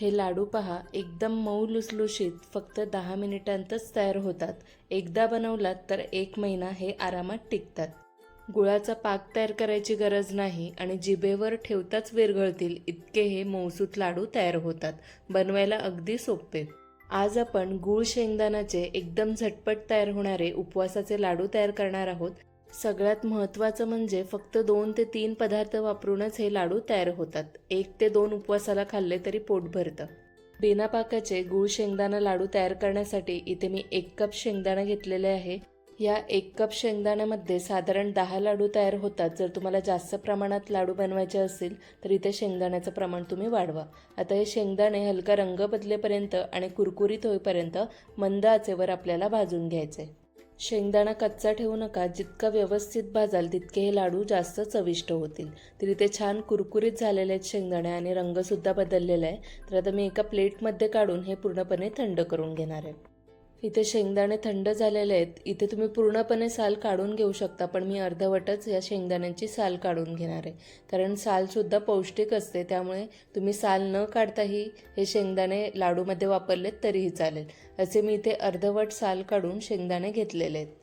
हे लाडू पहा एकदम मऊ लुसलुशीत फक्त दहा मिनिटांतच तयार होतात. एकदा बनवलात तर एक महिना हे आरामात टिकतात. गुळाचा पाक तयार करायची गरज नाही आणि जिभेवर ठेवताच विरघळतील इतके हे मौसूत लाडू तयार होतात. बनवायला अगदी सोपे. आज आपण गुळ शेंगदाण्याचे एकदम झटपट तयार होणारे उपवासाचे लाडू तयार करणार आहोत. सगळ्यात महत्त्वाचं म्हणजे फक्त दोन ते तीन पदार्थ वापरूनच हे लाडू तयार होतात. एक ते दोन उपवासाला खाल्ले तरी पोट भरतं. बिना पाकाचे गुळ शेंगदाणा लाडू तयार करण्यासाठी इथे मी एक कप शेंगदाणा घेतलेले आहे. या एक कप शेंगदाण्यामध्ये साधारण दहा लाडू तयार होतात. जर तुम्हाला जास्त प्रमाणात लाडू बनवायचे असेल तर इथे शेंगदाण्याचं प्रमाण तुम्ही वाढवा. आता हे शेंगदाणे हलका रंग बदलेपर्यंत आणि कुरकुरीत होईपर्यंत मंद आचेवर आपल्याला भाजून घ्यायचे. शेंगदाणा कच्चा ठेवू नका जितका व्यवस्थित भाजाल तितके हे लाडू जास्त चविष्ट होतील. तर इथे छान कुरकुरीत झालेले आहेत शेंगदाणे आणि रंगसुद्धा बदललेला आहे तर आता मी एका प्लेटमध्ये काढून हे पूर्णपणे थंड करून घेणार आहे. इथे शेंगदाणे थंड झालेले आहेत. इथे तुम्ही पूर्णपणे साल काढून घेऊ शकता पण मी अर्धवटच या शेंगदाण्यांची साल काढून घेणार आहे. कारण सालसुद्धा पौष्टिक असते त्यामुळे तुम्ही साल न काढताही हे शेंगदाणे लाडूमध्ये वापरलेत तरीही चालेल. असे मी इथे अर्धवट साल काढून शेंगदाणे घेतलेले आहेत.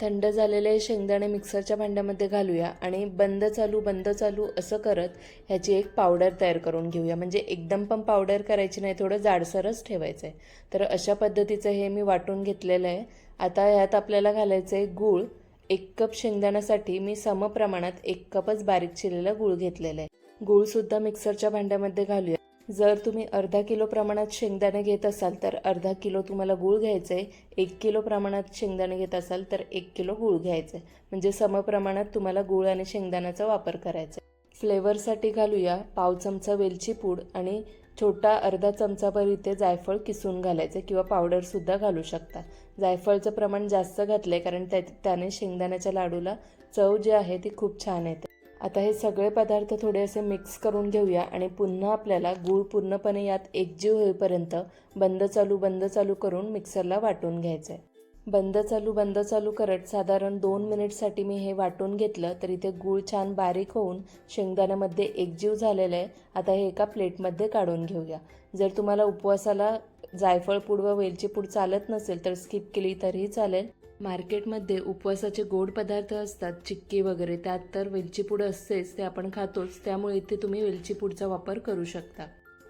थंड झालेले शेंगदाणे मिक्सरच्या भांड्यामध्ये घालूया आणि बंद चालू बंद चालू असं करत ह्याची एक पावडर तयार करून घेऊया. म्हणजे एकदम पण पावडर करायची नाही थोडं जाडसरच ठेवायचं आहे तर अशा पद्धतीचं हे मी वाटून घेतलेलं आहे. आता ह्यात आपल्याला घालायचं आहे गूळ. एक कप शेंगदाण्यासाठी मी सम प्रमाणात एक कपच बारीक चिरलेला गूळ घेतलेला आहे. गूळसुद्धा मिक्सरच्या भांड्यामध्ये घालूया. जर तुम्ही अर्धा किलो प्रमाणात शेंगदाणे घेत असाल तर अर्धा किलो तुम्हाला गूळ घ्यायचं आहे एक किलो प्रमाणात शेंगदाणे घेत असाल तर एक किलो गूळ घ्यायचं आहे म्हणजे समप्रमाणात तुम्हाला गूळ आणि शेंगदाण्याचा वापर करायचा आहे फ्लेवरसाठी घालूया पाव चमचा वेलची पूड आणि छोटा अर्धा चमचाभर इथे जायफळ किसून घालायचं किंवा पावडरसुद्धा घालू शकता. जायफळचं प्रमाण जास्त घातलं आहे कारण त्या त्याने शेंगदाण्याच्या लाडूला चव जी आहे ती खूप छान येते. आता हे सगळे पदार्थ थोडे असे मिक्स करून घेऊया आणि पुन्हा आपल्याला गूळ पूर्णपणे यात एकजीव होईपर्यंत बंद चालू बंद चालू करून मिक्सरला वाटून घ्यायचं आहे बंद चालू बंद चालू करत साधारण दोन मिनिटसाठी मी हे वाटून घेतलं तर इथे गूळ छान बारीक होऊन शेंगदाण्यामध्ये एकजीव झालेलं आहे. आता हे एका प्लेटमध्ये काढून घेऊया. जर तुम्हाला उपवासाला जायफळ पूड व वेलची पूड चालत नसेल तर स्किप केली तरीही चालेल. मार्केटमध्ये उपवासाचे गोड पदार्थ असतात चिक्की वगैरे. त्यात तर वेलची पूड असतेच ते आपण खातोच. त्यामुळे इथे तुम्ही वेलची पूडचा वापर करू शकता.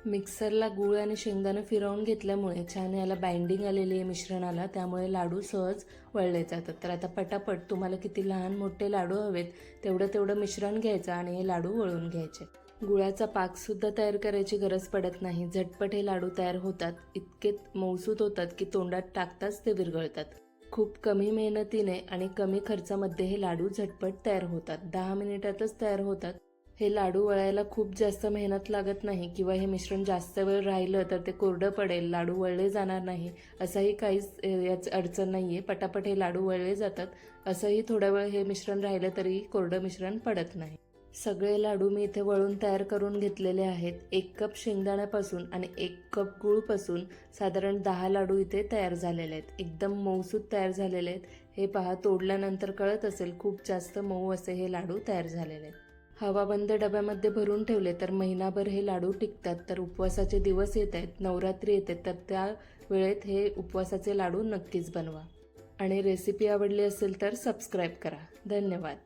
मिक्सरला गूळ आणि शेंगदाणं फिरवून घेतल्यामुळे छान याला बाइंडिंग आलेली आहे मिश्रणाला. त्यामुळे लाडू सहज वळले जातात. तर आता पटापट तुम्हाला किती लहान मोठे लाडू हवेत तेवढं तेवढं मिश्रण घ्यायचं आणि हे लाडू वळून घ्यायचे. गुळाचा पाकसुद्धा तयार करायची गरज पडत नाही. झटपट हे लाडू तयार होतात. इतके मौसूत होतात की तोंडात टाकताच ते विरघळतात. खूप कमी मेहनतीने आणि कमी खर्चामध्ये हे लाडू झटपट तयार होतात. दहा मिनिटातच तयार होतात. हे लाडू वळायला खूप जास्त मेहनत लागत नाही किंवा हे मिश्रण जास्त वेळ राहिलं तर ते कोरडं पडेल. लाडू वळले जाणार नाही. असंही काहीच याच अडचण नाही आहे पटापट हे लाडू वळले जातात. असंही थोडा वेळ हे मिश्रण राहिलं तरी कोरडं मिश्रण पडत नाही. सगळे लाडू मी इथे वळून तयार करून घेतलेले आहेत. एक कप शेंगदाण्यापासून आणि एक कप गूळपासून साधारण दहा लाडू इथे तयार झालेले आहेत. एकदम मऊसूत तयार झालेले आहेत. हे पहा तोडल्यानंतर कळत असेल खूप जास्त मऊ असे हे लाडू तयार झालेले आहेत. हवाबंद डब्यामध्ये भरून ठेवले तर महिनाभर हे लाडू टिकतात. तर उपवासाचे दिवस येत आहेत नवरात्री येते तर त्या वेळेत हे उपवासाचे लाडू नक्कीच बनवा. आणि रेसिपी आवडली असेल तर सबस्क्राईब करा. धन्यवाद.